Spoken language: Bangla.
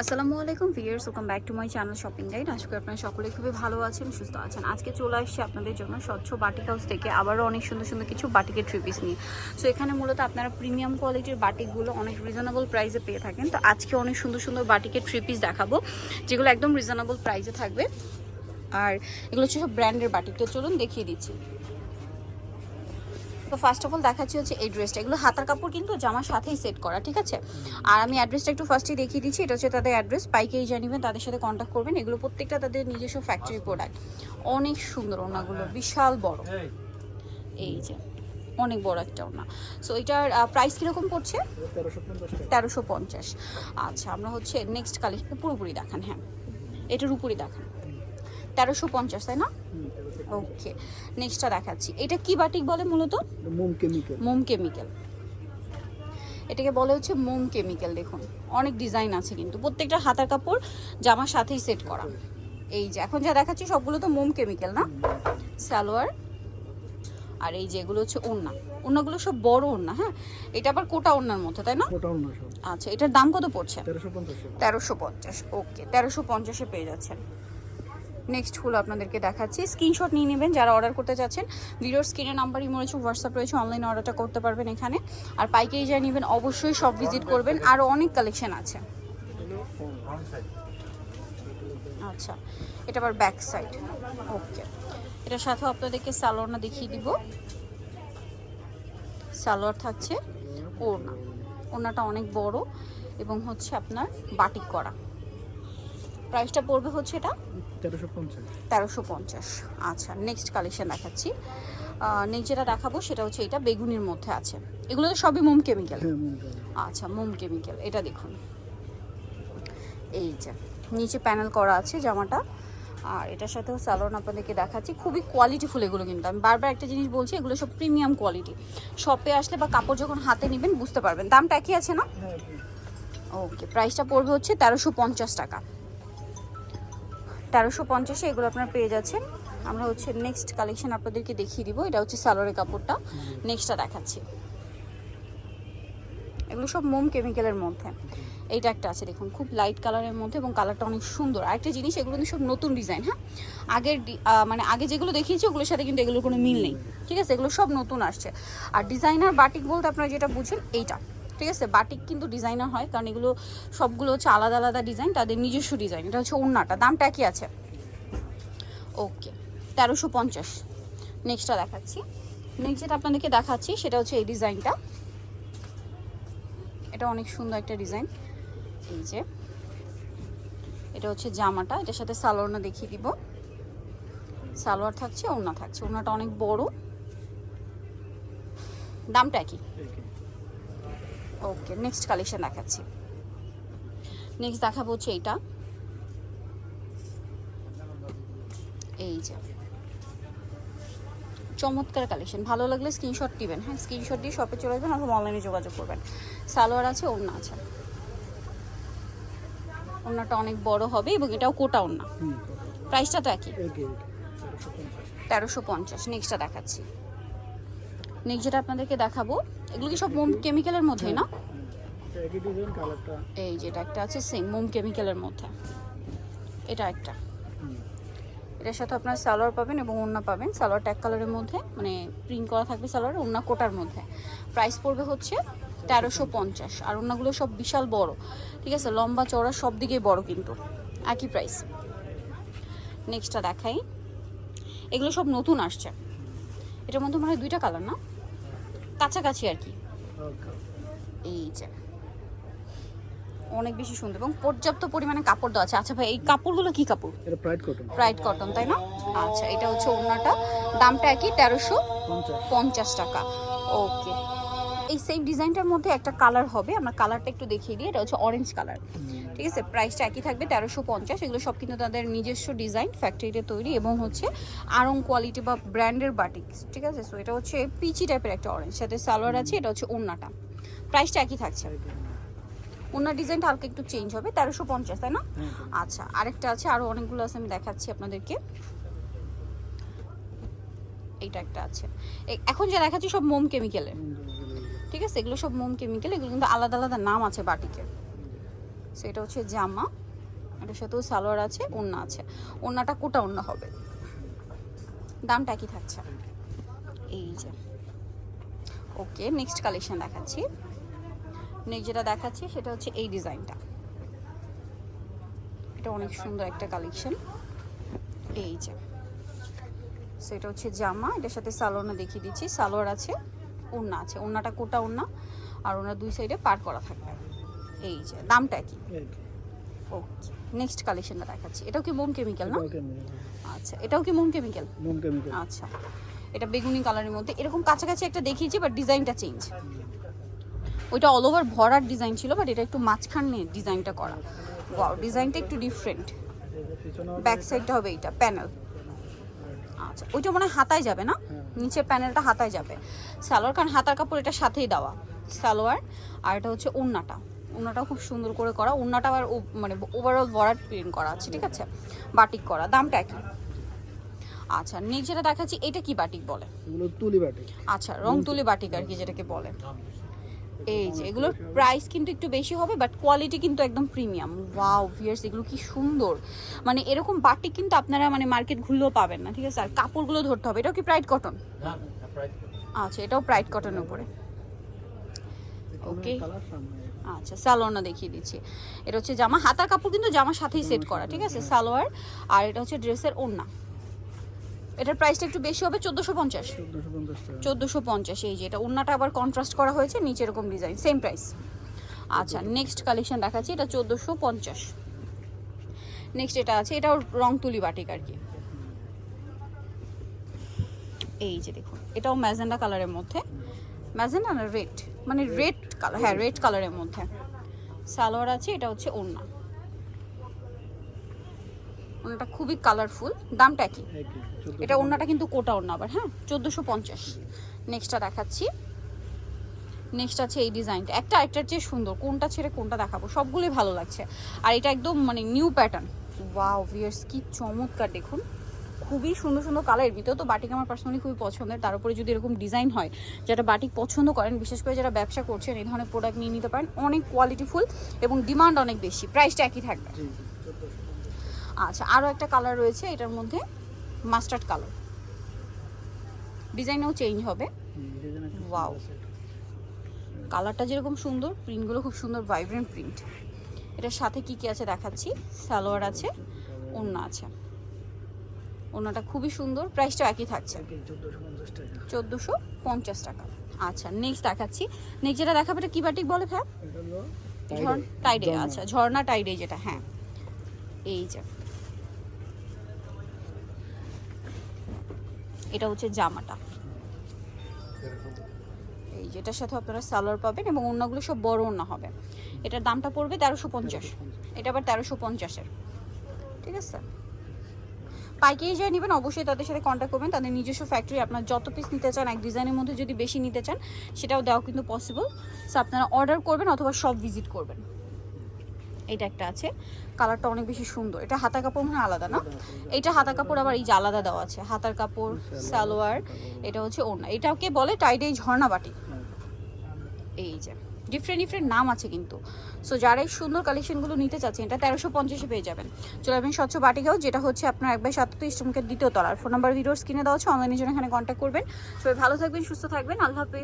আসসালামু আলাইকুম viewers welcome back to my channel shopping guide আশা করি আপনারা সকলে খুবই ভালো আছেন, সুস্থ আছেন। আজকে চলে আসছি আপনাদের জন্য স্বচ্ছ বাটিক হাউস থেকে, আবারও অনেক সুন্দর সুন্দর কিছু বাটিকের থ্রি পিস নিয়ে। সো এখানে মূলত আপনারা প্রিমিয়াম কোয়ালিটির বাটিকগুলো অনেক রিজনেবল প্রাইসে পেয়ে থাকেন। তো আজকে অনেক সুন্দর সুন্দর বাটিকের থ্রি পিস দেখাবো, যেগুলো একদম রিজনেবল প্রাইসে থাকবে। আর এগুলো হচ্ছে সব ব্র্যান্ডের বাটিক। তো চলুন দেখিয়ে দিচ্ছি। তো ফার্স্ট অফ অল দেখাচ্ছি হচ্ছে এই ড্রেসটা এগুলো হাতার কাপড় কিন্তু জামার সাথেই সেট করা ঠিক আছে? আর আমি অ্যাড্রেসটা একটু ফার্স্টেই দেখিয়ে দিচ্ছি এটা হচ্ছে তাদের অ্যাড্রেস পাইকেই জানিবেন তাদের সাথে কন্ট্যাক্ট করবেন। এগুলো প্রত্যেকটা তাদের নিজস্ব ফ্যাক্টরি প্রোডাক্ট অনেক সুন্দর ওনাগুলো বিশাল বড়। এই। যে অনেক বড় একটা ওনা সো এটার প্রাইস কীরকম পড়ছে? তেরোশো পঞ্চাশ। আচ্ছা আমরা হচ্ছে নেক্সট কালেকশন পুরোপুরি দেখান হ্যাঁ। এটার উপরই দেখান। তেরোশো পঞ্চাশ তাই না? ওকে নেক্সটটা দেখাচ্ছি। এটা কি বাটিক বলে মূলত? মোম কেমিক্যাল। মোম কেমিক্যাল। এটাকে বলে হচ্ছে মোম কেমিক্যাল দেখুন। অনেক ডিজাইন আছে কিন্তু প্রত্যেকটা হাতার কাপড় জামার সাথেই সেট করা। এই যে এখন যা দেখাচ্ছি সবগুলো তো মোম কেমিক্যাল না? সালোয়ার আর এই যে এগুলো হচ্ছে ওড়না। ওড়নাগুলো সব বড় ওড়না হ্যাঁ? এটা আবার কোটা ওড়নার মধ্যে তাই না? আচ্ছা এটার দাম কত পড়ছে? তেরোশো পঞ্চাশ ওকে তেরোশো পঞ্চাশে পেয়ে যাচ্ছেন। নেক্সট হলো আপনাদেরকে দেখাচ্ছি। স্ক্রিনশট নিয়ে নেবেন যারা অর্ডার করতে চাচ্ছেন। ভিডিওর স্ক্রিনের নাম্বারই রয়েছে হোয়াটসঅ্যাপ রয়েছে অনলাইনে অর্ডারটা করতে পারবেন এখানে। আর পাইকারি যা নেবেন, অবশ্যই সব ভিজিট করবেন। আরও অনেক কালেকশন আছে। আচ্ছা এটা আবার ব্যাক সাইড ওকে এটার সাথেও আপনাদেরকে সালোয়ারটা দেখিয়ে দিব। সালোয়ার থাকছে ওড়না। ওড়নাটা অনেক বড় এবং হচ্ছে আপনার বাটিক করা। প্রাইসটা পড়বে হচ্ছে এটা? তেরোশো পঞ্চাশ। আচ্ছা নেক্সট কালেকশন দেখাচ্ছি। নেক্সট যেটা দেখাবো সেটা হচ্ছে এটা বেগুনির মধ্যে আছে। এগুলো তো সবই মোম কেমিক্যাল হ্যাঁ আচ্ছা মোম কেমিক্যাল এটা দেখুন। এই যে নিচে প্যানেল করা আছে জামাটা। আর এটার সাথেও স্যালোন আপনাদেরকে দেখাচ্ছি। খুবই কোয়ালিটিফুল এগুলো কিন্তু। আমি বারবার একটা জিনিস বলছি এগুলো সব প্রিমিয়াম কোয়ালিটি শপে আসলে বা কাপড় যখন হাতে নেবেন বুঝতে পারবেন। দামটা একই আছে না? হ্যাঁ ওকে প্রাইসটা পড়বে হচ্ছে তেরোশো পঞ্চাশ টাকা। তেরোশো পঞ্চাশে এগুলো আপনারা পেয়ে যাচ্ছেন। আমরা হচ্ছে নেক্সট কালেকশন আপনাদেরকে দেখিয়ে দিব। এটা হচ্ছে সালোয়ারের কাপড়টা। নেক্সটটা দেখাচ্ছি। এগুলো সব মোম কেমিক্যালের মধ্যে। এইটা একটা আছে দেখুন খুব লাইট কালারের মধ্যে এবং কালারটা অনেক সুন্দর। আরেকটা জিনিস এগুলো কিন্তু সব নতুন ডিজাইন হ্যাঁ? আগের মানে আগে যেগুলো দেখিয়েছি ওগুলোর সাথে কিন্তু এগুলোর কোনো মিল নেই। ঠিক আছে? এগুলো সব নতুন আসছে। আর ডিজাইনার বাটিক বলতে আপনারা যেটা বুঝেন এইটা। ঠিক আছে? বাটিক কিন্তু ডিজাইনার হয়, কারণ এগুলো সবগুলো হচ্ছে আলাদা আলাদা ডিজাইন তাদের নিজস্ব ডিজাইন এটা হচ্ছে ওড়নাটা। দামটা কি আছে? ওকে, তেরোশো পঞ্চাশ। নেক্সটটা দেখাচ্ছি। নেক্সট যেটা আপনাদেরকে দেখাচ্ছি, সেটা হচ্ছে এই ডিজাইনটা এটা অনেক সুন্দর একটা ডিজাইন এই যে, এটা হচ্ছে জামাটা। এটার সাথে সালোয়ারটা দেখিয়ে দিব। সালোয়ার থাকছে, ওড়না থাকছে। ওড়নাটা অনেক বড়। দামটা কি? ওকে নেক্সট কালেকশন দেখাচ্ছি। নেক্সট দেখাবো হচ্ছে এইটা। এই যে। চমৎকার কালেকশন ভালো লাগলে স্ক্রিনশট দিবেন। হ্যাঁ স্ক্রিনশট দিয়ে শপে চলে আসবেন অথবা অনলাইনে যোগাযোগ করবেন। সালোয়ার আছে ওড়না আছে। ওড়নাটা অনেক বড় হবে এবং এটাও কোটা ওড়না। প্রাইসটা তো একই। তেরোশো পঞ্চাশ। নেক্সটটা দেখাচ্ছি। নেক্সট যেটা আপনাদেরকে দেখাবো, এগুলো কি সব মোম কেমিক্যালের মধ্যেই না? এই যেটা একটা আছে সেম মোম কেমিক্যালের মধ্যে। এটা একটা। এটার সাথে আপনার সালোয়ার পাবেন এবং ওড়না পাবেন। সালোয়ার ট্যাগ কালারের মধ্যে মানে প্রিন্ট করা থাকবে সালোয়ার ওড়না কোটার মধ্যে। প্রাইস পড়বে হচ্ছে তেরোশো পঞ্চাশ। আর ওড়নাগুলো সব বিশাল বড়। ঠিক আছে, লম্বা চওড়া সব দিকেই বড় কিন্তু। একই প্রাইস নেক্সটটা দেখাই। এগুলো সব নতুন আসছে। এটার মধ্যে মানে দুইটা কালার না? কাছাকাছি আর কি। এই যে। অনেক বেশি সুন্দর। এবং পর্যাপ্ত পরিমাণে কাপড় দেওয়া আছে। আচ্ছা ভাই এই কাপড়গুলো কি কাপড়? এটা প্রাইড কটন প্রাইড কটন তাই না? আচ্ছা এটা হচ্ছে ওড়নাটা। দামটা একই তেরোশো পঞ্চাশ। টাকা। ওকে এই সেম ডিজাইনটার মধ্যে একটা কালার হবে। আমরা কালারটা একটু দেখিয়ে দিই। এটা হচ্ছে অরেঞ্জ কালার ঠিক আছে? প্রাইসটা একই থাকবে তেরোশো পঞ্চাশ। এগুলো সব কিন্তু তাদের নিজস্ব ডিজাইন ফ্যাক্টরিতে তৈরি এবং হচ্ছে আরং কোয়ালিটি বা ব্র্যান্ডের বাটিক ঠিক আছে? সো এটা হচ্ছে পিচি টাইপের একটা অরেঞ্জ সাথে সালোয়ার আছে এটা হচ্ছে ওড়নাটা প্রাইসটা একই থাকছে। ওনার ডিজাইনটা হালকা একটু চেঞ্জ হবে তেরোশো পঞ্চাশ তাই না? হ্যাঁ। আচ্ছা আরেকটা আছে আরও অনেকগুলো আছে আমি দেখাচ্ছি আপনাদেরকে। এইটা একটা আছে। এখন যা দেখাচ্ছি সব মোম কেমিক্যালের ঠিক আছে? এগুলো সব মোম কেমিক্যাল এগুলো কিন্তু আলাদা আলাদা নাম আছে বাটিকের সো এটা হচ্ছে জামা, এটার সাথেও সালোয়ার আছে, ওড়না আছে। ওড়নাটা কোটা ওড়না হবে। দামটা কি থাকছে। এই যে। ওকে নেক্সট কালেকশন দেখাচ্ছি। নেক্সট যেটা দেখাচ্ছি, সেটা হচ্ছে এই ডিজাইনটা। এটা অনেক সুন্দর একটা কালেকশন এই যে। সো এটা হচ্ছে জামা, এটার সাথে সালোয়ারটা দেখিয়ে দিচ্ছি। সালোয়ার আছে। ওড়না আছে। ওড়নাটা কোটা ওড়না আর ওনার দুই সাইডে পার করা থাকবে। এই যে দামটা কি? ওকে নেক্সট কালেকশনটা দেখাচ্ছি। এটাও কি মোম কেমিক্যাল না? আচ্ছা এটাও কি মোম কেমিক্যাল মোম কেমিক্যাল আচ্ছা এটা বেগুনি কালারের মধ্যে। এরকম কাছাকাছি একটা দেখিয়েছি বাট ডিজাইনটা চেঞ্জ ওইটা অল ওভার ভরার ডিজাইন ছিল বাট এটা একটু মাঝখানে ডিজাইনটা করা। ওয়াও ডিজাইনটা একটু ডিফারেন্ট ব্যাক সাইডটা হবে এইটা প্যানেল আচ্ছা ওইটা মনে হয় হাতায় যাবে না। নিচের প্যানেলটা হাতায় যাবে। সালোয়ার কারণ হাতার কাপড় এটা সাথেই দেওয়া। সালোয়ার আর এটা হচ্ছে ওড়নাটা। ওড়নাটাও খুব সুন্দর করে করা। ওড়নাটা আবার ও- মানে ওভারঅল ভরাট প্রিন্ট করা আছে ঠিক আছে? বাটিক করা। দামটা কি আচ্ছা নেক্সট যেটা দেখাচ্ছি এটা কি বাটিক বলে? এগুলো তুলি বাটি আচ্ছা রং তুলি বাটিক আর কি যেটাকে বলে। এই যে এগুলোর প্রাইস কিন্তু একটু বেশি হবে বাট কোয়ালিটি কিন্তু একদম প্রিমিয়াম ওয়াও ভিয়ার্স এগুলো কি সুন্দর। মানে এরকম বাটিক কিন্তু আপনারা মানে মার্কেট ঘুরলেও পাবেন না ঠিক আছে? আর কাপড়গুলো ধরতে হবে এটাও কি প্রাইড কটন আচ্ছা এটাও প্রাইড কটনের উপরে। ওকে আচ্ছা সালোয়ারটা দেখিয়ে দিচ্ছি। এটা হচ্ছে জামা হাতার কাপড় কিন্তু জামার সাথেই সেট করা ঠিক আছে? সালোয়ার আর এটা হচ্ছে ড্রেসের ওড়না। এটার প্রাইসটা একটু বেশি হবে চোদ্দোশো পঞ্চাশ। চোদ্দোশো পঞ্চাশ এই যে এটা ওড়নাটা আবার কন্ট্রাস্ট করা হয়েছে নিচে এরকম ডিজাইন সেম প্রাইস আচ্ছা নেক্সট কালেকশন দেখাচ্ছি এটা চোদ্দোশো পঞ্চাশ। নেক্সট এটা আছে এটাও রং তুলি বাটিক আর কি। এই যে দেখুন এটাও ম্যাজেন্ডা কালারের মধ্যে। ম্যাজেন্ডা না রেড মানে রেড কালার হ্যাঁ রেড কালারের মধ্যে। সালোয়ার আছে এটা হচ্ছে ওড়না। ওড়নাটা খুবই কালারফুল দামটা কি একই এটা ওড়নাটা কিন্তু কোটা ওড়না আবার হ্যাঁ? চোদ্দোশো পঞ্চাশ। নেক্সটটা দেখাচ্ছি। নেক্সট আছে এই ডিজাইনটা একটা একটার চেয়ে সুন্দর। কোনটা ছেড়ে কোনটা দেখাবো? সবগুলোই ভালো লাগছে। আর এটা একদম মানে নিউ প্যাটার্ন ওয়াও ভিয়ার্স কি চমৎকার দেখুন। খুবই সুন্দর সুন্দর কালারের ভিতরেও তো বাটিক আমার পার্সোনালি খুবই পছন্দের। তার উপরে যদি এরকম ডিজাইন হয় যেটা বাটিক পছন্দ করেন বিশেষ করে যারা ব্যবসা করছেন এই ধরনের প্রোডাক্ট নিয়ে নিতে পারেন অনেক কোয়ালিটিফুল এবং ডিমান্ড অনেক বেশি। প্রাইসটা একই থাকবে। আচ্ছা আরও একটা কালার রয়েছে এটার মধ্যে মাস্টার্ড কালার ডিজাইনও চেঞ্জ হবে। Wow. কালারটা যেরকম সুন্দর প্রিন্টগুলো খুব সুন্দর ভাইব্রেন্ট প্রিন্ট এটার সাথে কি কি আছে দেখাচ্ছি? সালোয়ার আছে ওড়না আছে। ওড়নাটা খুবই সুন্দর প্রাইসটা একই থাকছে। চোদ্দোশো পঞ্চাশ টাকা। আচ্ছা নেক্সট দেখাচ্ছি। নেক্সট যেটা দেখাবে এটা কি বাটিক বলে ভ্যা এটা হলো ঝর্ণ টাইডে আচ্ছা ঝর্ণা টাইডে যেটা হ্যাঁ। এই যে। এটা হচ্ছে জামাটা। এই যেটার সাথে আপনারা সালোয়ার পাবেন এবং অন্যগুলো সব বড় অন্য হবে। এটার দামটা পড়বে তেরোশো পঞ্চাশ। এটা আবার তেরোশো পঞ্চাশের। ঠিক আছে? পাইকারি যারা নেবেন, অবশ্যই তাদের সাথে কন্ট্যাক্ট করবেন। তাদের নিজস্ব ফ্যাক্টরি আপনার যত পিস নিতে চান, এক ডিজাইনের মধ্যে যদি বেশি নিতে চান, সেটাও দেওয়া কিন্তু পসিবল সো আপনারা অর্ডার করবেন অথবা সব ভিজিট করবেন। এটা একটা আছে। কালারটা অনেক বেশি সুন্দর। এটা হাতা কাপড় মনে আলাদা না? এটা হাতা কাপড়, আবার এই যে আলাদা দেওয়া আছে। হাতার কাপড়, সালোয়ার, এটা হচ্ছে ওড়না। এটাকে বলে টাইডে ঝর্ণা বাটি। এই যে ডিফারেন্ট ডিফারেন্ট নাম আছে কিন্তু। সো যারা এই সুন্দর কালেকশনগুলো নিতে চাচ্ছেন, এটা তেরোশো পঞ্চাশে পেয়ে যাবেন। চলে যাবেন স্বচ্ছ বাটিকাও যেটা হচ্ছে আপনার এক বাই সাতত্রিশ ইস্টমকের দ্বিতীয় তলার। ফোন নাম্বার, ভিডিওর স্ক্রিনে দেওয়া আছে অনলাইনের জন্য এখানে কন্ট্যাক্ট করবেন। সবাই ভালো থাকবেন, সুস্থ থাকবেন। আল্লাহ হাফেজ।